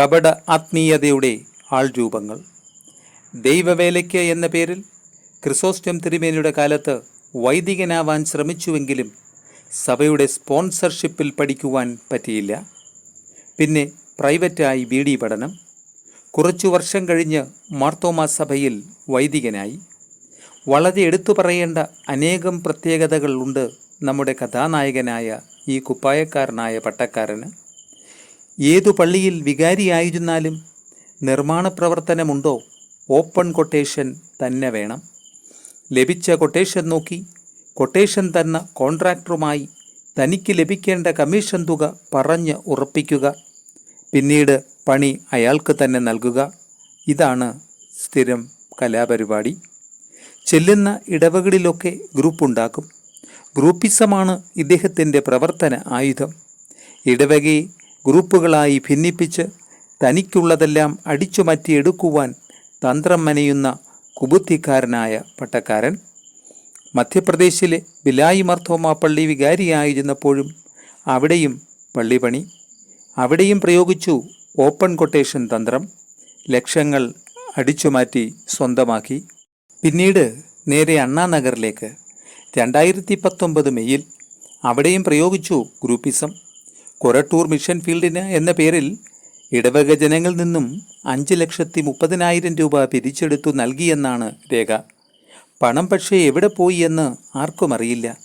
കപട ആത്മീയതയുടെ ആൾരൂപങ്ങൾ. ദൈവവേലയ്ക്ക് എന്ന പേരിൽ ക്രിസോസ്റ്റം തിരുമേനിയുടെ കാലത്ത് വൈദികനാവാൻ ശ്രമിച്ചുവെങ്കിലും സഭയുടെ സ്പോൺസർഷിപ്പിൽ പഠിക്കുവാൻ പറ്റിയില്ല. പിന്നെ പ്രൈവറ്റായി ബി ഡി പഠനം. കുറച്ചു വർഷം കഴിഞ്ഞ് മാർത്തോമാ സഭയിൽ വൈദികനായി. വളരെ എടുത്തു പറയേണ്ട അനേകം പ്രത്യേകതകളുണ്ട് നമ്മുടെ കഥാനായകനായ ഈ കുപ്പായക്കാരനായ പട്ടക്കാരന്. ഏതു പള്ളിയിൽ വികാരിയായിരുന്നാലും നിർമ്മാണ പ്രവർത്തനമുണ്ടോ ഓപ്പൺ കൊട്ടേഷൻ തന്നെ വേണം. ലഭിച്ച കൊട്ടേഷൻ നോക്കി കൊട്ടേഷൻ തന്ന കോൺട്രാക്ടറുമായി തനിക്ക് ലഭിക്കേണ്ട കമ്മീഷൻ തുക പറഞ്ഞ് ഉറപ്പിക്കുക പിന്നീട് പണി അയാൾക്ക് തന്നെ നൽകുക. ഇതാണ് സ്ഥിരം കലാപരിപാടി. ചെല്ലുന്ന ഇടവകളിലൊക്കെ ഗ്രൂപ്പുണ്ടാക്കും. ഗ്രൂപ്പിസമാണ് ഇദ്ദേഹത്തിന്റെ പ്രവർത്തന ആയുധം. ഇടവകയെ ഗ്രൂപ്പുകളായി ഭിന്നിപ്പിച്ച് തനിക്കുള്ളതെല്ലാം അടിച്ചു മാറ്റിയെടുക്കുവാൻ തന്ത്രം മനയുന്ന കുബുദ്ധിക്കാരനായ പട്ടക്കാരൻ. മധ്യപ്രദേശിലെ ബിലായി മർത്തോമ പള്ളി വികാരിയായിരുന്നപ്പോഴും അവിടെയും പള്ളിപണി. അവിടെയും പ്രയോഗിച്ചു ഓപ്പൺ കൊട്ടേഷൻ തന്ത്രം. ലക്ഷങ്ങൾ അടിച്ചുമാറ്റി സ്വന്തമാക്കി. പിന്നീട് നേരെ അണ്ണാനഗറിലേക്ക് രണ്ടായിരത്തി പത്തൊമ്പത് മെയ്യിൽ അവിടെയും പ്രയോഗിച്ചു ഗ്രൂപ്പിസം. കൊരട്ടൂർ മിഷൻ ഫീൽഡിന് എന്ന പേരിൽ ഇടവക ജനങ്ങളിൽ നിന്നും അഞ്ച് ലക്ഷത്തി മുപ്പതിനായിരം രൂപ പിരിച്ചെടുത്തു നൽകിയെന്നാണ് രേഖ. പണം പക്ഷേ എവിടെ പോയി എന്ന് ആർക്കും അറിയില്ല.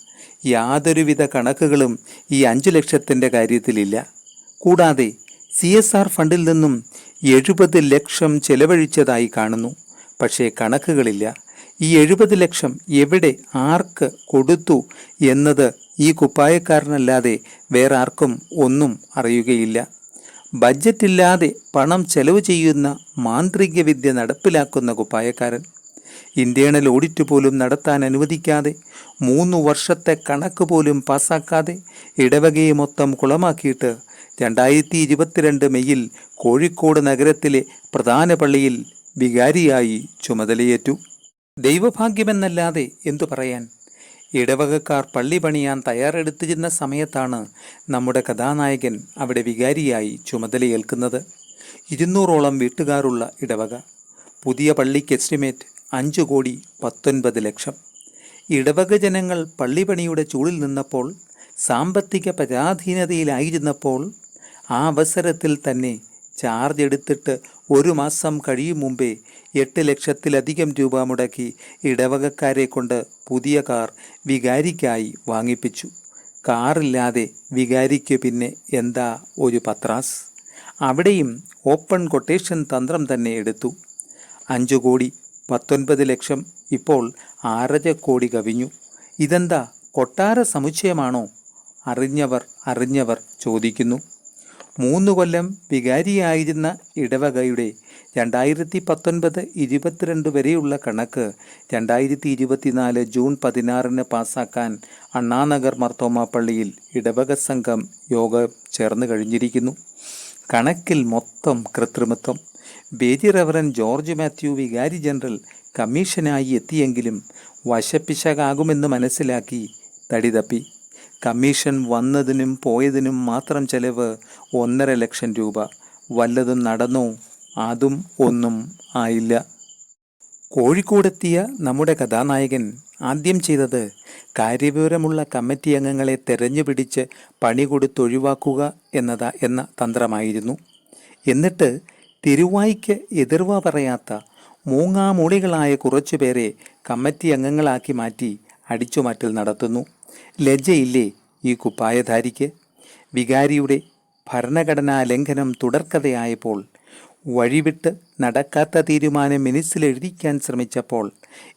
യാതൊരുവിധ കണക്കുകളും ഈ അഞ്ച് ലക്ഷത്തിന്റെ കാര്യത്തിലില്ല. കൂടാതെ സി എസ് ആർ ഫണ്ടിൽ നിന്നും എഴുപത് ലക്ഷം ചെലവഴിച്ചതായി കാണുന്നു. പക്ഷേ കണക്കുകളില്ല. ഈ എഴുപത് ലക്ഷം എവിടെ ആർക്ക് കൊടുത്തു എന്നത് ഈ കുപ്പായക്കാരനല്ലാതെ വേറെ ആർക്കും ഒന്നും അറിയുകയില്ല. ബഡ്ജറ്റില്ലാതെ പണം ചെലവ് ചെയ്യുന്ന മാന്ത്രിക വിദ്യ നടപ്പിലാക്കുന്ന കുപ്പായക്കാരൻ. ഇന്റേണൽ ഓഡിറ്റ് പോലും നടത്താൻ അനുവദിക്കാതെ മൂന്ന് വർഷത്തെ കണക്ക് പോലും പാസ്സാക്കാതെ ഇടവകയെ മൊത്തം കുളമാക്കിയിട്ട് രണ്ടായിരത്തി ഇരുപത്തിരണ്ട് മെയ്യിൽ കോഴിക്കോട് നഗരത്തിലെ പ്രധാന പള്ളിയിൽ വികാരിയായി ചുമതലയേറ്റു. ദൈവഭാഗ്യമെന്നല്ലാതെ എന്തു പറയാൻ? ഇടവകക്കാർ പള്ളി പണിയാൻ തയ്യാറെടുത്തിരുന്ന സമയത്താണ് നമ്മുടെ കഥാനായകൻ അവിടെ വികാരിയായി ചുമതലയേൽക്കുന്നത്. ഇരുന്നൂറോളം വീട്ടുകാരുള്ള ഇടവക. പുതിയ പള്ളിക്ക് എസ്റ്റിമേറ്റ് അഞ്ചു കോടി പത്തൊൻപത് ലക്ഷം. ഇടവക ജനങ്ങൾ പള്ളിപ്പണിയുടെ ചൂടിൽ നിന്നപ്പോൾ സാമ്പത്തിക പരാധീനതയിലായിരുന്നപ്പോൾ ആ അവസരത്തിൽ തന്നെ ചാർജ് എടുത്തിട്ട് ഒരു മാസം കഴിയും മുമ്പേ എട്ട് ലക്ഷത്തിലധികം രൂപ മുടക്കി ഇടവകക്കാരെ കൊണ്ട് പുതിയ കാർ വികാരിക്കായി വാങ്ങിപ്പിച്ചു. കാറില്ലാതെ വികാരിക്ക് പിന്നെ എന്താ ഒരു പത്രാസ്? അവിടെയും ഓപ്പൺ കൊട്ടേഷൻ തന്ത്രം തന്നെ എടുത്തു. അഞ്ചു കോടി പത്തൊൻപത് ലക്ഷം ഇപ്പോൾ ആറര കോടി കവിഞ്ഞു. ഇതെന്താ കൊട്ടാര സമുച്ചയമാണോ? അറിഞ്ഞവർ അറിഞ്ഞവർ ചോദിക്കുന്നു. മൂന്ന് കൊല്ലം വികാരിയായിരുന്ന ഇടവകയുടെ രണ്ടായിരത്തി പത്തൊൻപത് ഇരുപത്തിരണ്ട് വരെയുള്ള കണക്ക് രണ്ടായിരത്തി ഇരുപത്തിനാല് ജൂൺ പതിനാറിന് പാസാക്കാൻ അണ്ണാനഗർ മർത്തോമ പള്ളിയിൽ ഇടവക സംഘം യോഗം ചേർന്ന് കഴിഞ്ഞിരിക്കുന്നു. കണക്കിൽ മൊത്തം കൃത്രിമത്വം. ബേജി റവറൻ ജോർജ് മാത്യു വികാരി ജനറൽ കമ്മീഷനായി എത്തിയെങ്കിലും വശപ്പിശകാകുമെന്ന് മനസ്സിലാക്കി തടി തപ്പി. കമ്മീഷൻ വന്നതിനും പോയതിനും മാത്രം ചെലവ് ഒന്നര ലക്ഷം രൂപ. വല്ലതും നടന്നോ? അതും ഒന്നും ആയില്ല. കോഴിക്കോടെത്തിയ നമ്മുടെ കഥാനായകൻ ആദ്യം ചെയ്തത് കാര്യവിവരമുള്ള കമ്മിറ്റി അംഗങ്ങളെ തെരഞ്ഞുപിടിച്ച് പണി കൊടുത്തൊഴിവാക്കുക എന്നതാ എന്ന തന്ത്രമായിരുന്നു. എന്നിട്ട് തിരുവായിക്ക് എതിർവ പറയാത്ത മൂങ്ങാമൂളികളായ കുറച്ചുപേരെ കമ്മിറ്റി അംഗങ്ങളാക്കി മാറ്റി അടിച്ചുമാറ്റൽ നടത്തുന്നു. ലജ്ജയില്ലേ ഈ കുപ്പായധാരിക്ക്? വികാരിയുടെ ഭരണഘടനാ ലംഘനം തുടർക്കഥയായപ്പോൾ വഴിവിട്ട് നടക്കാത്ത തീരുമാനം മിനിസിലെഴുതിക്കാൻ ശ്രമിച്ചപ്പോൾ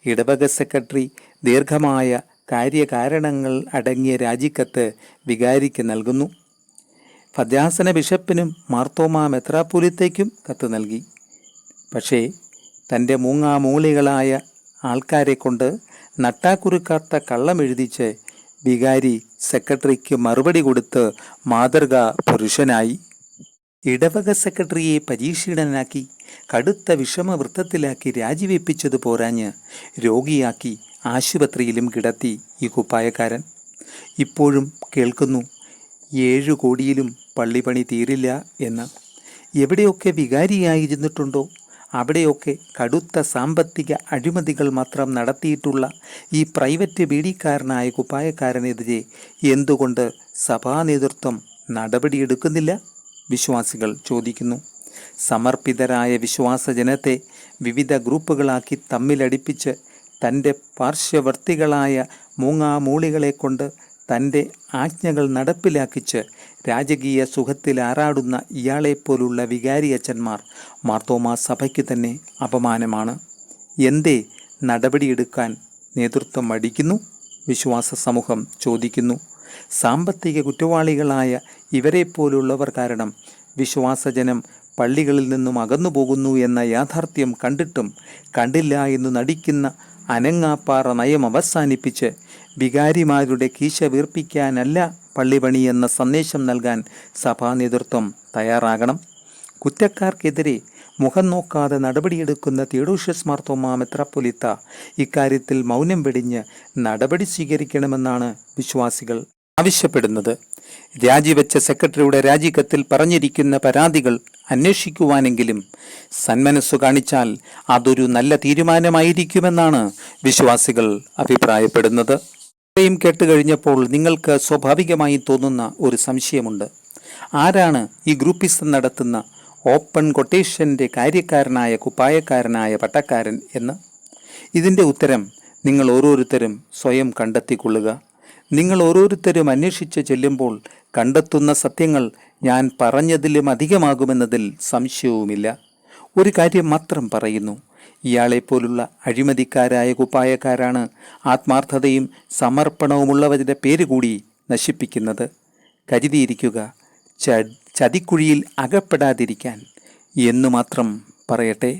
ഇടവക സെക്രട്ടറി ദീർഘമായ കാര്യകാരണങ്ങൾ അടങ്ങിയ രാജിക്കത്ത് വികാരിക്ക് നൽകുന്നു. ഫദ്യാസന ബിഷപ്പിനും മാർത്തോമ മെത്രാപൊലിത്തേക്കും കത്ത് നൽകി. പക്ഷേ തന്റെ മൂങ്ങാമൂളികളായ ആൾക്കാരെ കൊണ്ട് നട്ടാക്കുരുക്കാത്ത കള്ളമെഴുതിച്ച് വികാരി സെക്രട്ടറിക്ക് മറുപടി കൊടുത്ത് മാതൃക പുരുഷനായി. ഇടവക സെക്രട്ടറിയെ പരീക്ഷീടനാക്കി കടുത്ത വിഷമവൃത്തത്തിലാക്കി രാജിവെപ്പിച്ചത് പോരാഞ്ഞ് രോഗിയാക്കി ആശുപത്രിയിലും കിടത്തി ഈ കുപ്പായക്കാരൻ ഇപ്പോഴും കേൾക്കുന്നു ഏഴു കോടിയിലും പള്ളിപ്പണി തീരില്ല എന്ന്. എവിടെയൊക്കെ വികാരിയായിരുന്നിട്ടുണ്ടോ? അവിടെയൊക്കെ കടുത്ത സാമ്പത്തിക അഴിമതികൾ മാത്രം നടത്തിയിട്ടുള്ള ഈ പ്രൈവറ്റ് ബീഡിക്കാരനായ കുപ്പായക്കാരനെതിരെ എന്തുകൊണ്ട് സഭാ നേതൃത്വം നടപടിയെടുക്കുന്നില്ല? വിശ്വാസികൾ ചോദിക്കുന്നു. സമർപ്പിതരായ വിശ്വാസജനത്തെ വിവിധ ഗ്രൂപ്പുകളാക്കി തമ്മിലടിപ്പിച്ച് തന്റെ പാർശ്വവർത്തികളായ മൂങ്ങാമൂളികളെ കൊണ്ട് തന്റെ ആജ്ഞകൾ നടപ്പിലാക്കിച്ച് രാജകീയ സുഖത്തിൽ ആറാടുന്ന ഇയാളെപ്പോലുള്ള വികാരിയച്ചന്മാർ മാർത്തോമാ സഭയ്ക്ക് തന്നെ അപമാനമാണ്. എന്തേ നടപടിയെടുക്കാൻ നേതൃത്വം മടിക്കുന്നു? വിശ്വാസ സമൂഹം ചോദിക്കുന്നു. സാമ്പത്തിക കുറ്റവാളികളായ ഇവരെപ്പോലുള്ളവർ കാരണം വിശ്വാസജനം പള്ളികളിൽ നിന്നും അകന്നു പോകുന്നു എന്ന യാഥാർത്ഥ്യം കണ്ടിട്ടും കണ്ടില്ല എന്ന് നടിക്കുന്ന അനങ്ങാപ്പാറ നയം അവസാനിപ്പിച്ച് വികാരിമാരുടെ കീശ വീർപ്പിക്കാനല്ല പള്ളിപണി എന്ന സന്ദേശം നൽകാൻ സഭാ നേതൃത്വം തയ്യാറാകണം. കുറ്റക്കാർക്കെതിരെ മുഖം നോക്കാതെ നടപടിയെടുക്കുന്ന തിയോഡോഷ്യസ് മാർത്തോമാ മെത്രാപ്പൊലിത്ത ഇക്കാര്യത്തിൽ മൗനം വെടിഞ്ഞ് നടപടി സ്വീകരിക്കണമെന്നാണ് വിശ്വാസികൾ. ആവശ്യപ്പെടുന്നത്. രാജിവെച്ച സെക്രട്ടറിയുടെ രാജിക്കത്തിൽ പറഞ്ഞിരിക്കുന്ന പരാതികൾ അന്വേഷിക്കുവാനെങ്കിലും സന്മനസ്സു കാണിച്ചാൽ അതൊരു നല്ല തീരുമാനമായിരിക്കുമെന്നാണ് വിശ്വാസികൾ അഭിപ്രായപ്പെടുന്നത്. ഇത്രയും കേട്ടുകഴിഞ്ഞപ്പോൾ നിങ്ങൾക്ക് സ്വാഭാവികമായി തോന്നുന്ന ഒരു സംശയമുണ്ട്. ആരാണ് ഈ ഗ്രൂപ്പിസം നടത്തുന്ന ഓപ്പൺ കൊട്ടേഷന്റെ കാര്യക്കാരനായ കുപ്പായക്കാരനായ പട്ടക്കാരൻ എന്ന്? ഇതിന്റെ ഉത്തരം നിങ്ങൾ ഓരോരുത്തരും സ്വയം കണ്ടെത്തിക്കൊള്ളുക. നിങ്ങൾ ഓരോരുത്തരും അന്വേഷിച്ച് ചെല്ലുമ്പോൾ കണ്ടെത്തുന്ന സത്യങ്ങൾ ഞാൻ പറഞ്ഞതിലും അധികമാകുമെന്നതിൽ സംശയവുമില്ല. ഒരു കാര്യം മാത്രം പറയുന്നു. ഇയാളെപ്പോലുള്ള അഴിമതിക്കാരായ കുപ്പായക്കാരാണ് ആത്മാർത്ഥതയും സമർപ്പണവുമുള്ളവരുടെ പേര് കൂടി നശിപ്പിക്കുന്നത്. കരുതിയിരിക്കുക ചതിക്കുഴിയിൽ അകപ്പെടാതിരിക്കാൻ എന്നു മാത്രം പറയട്ടെ.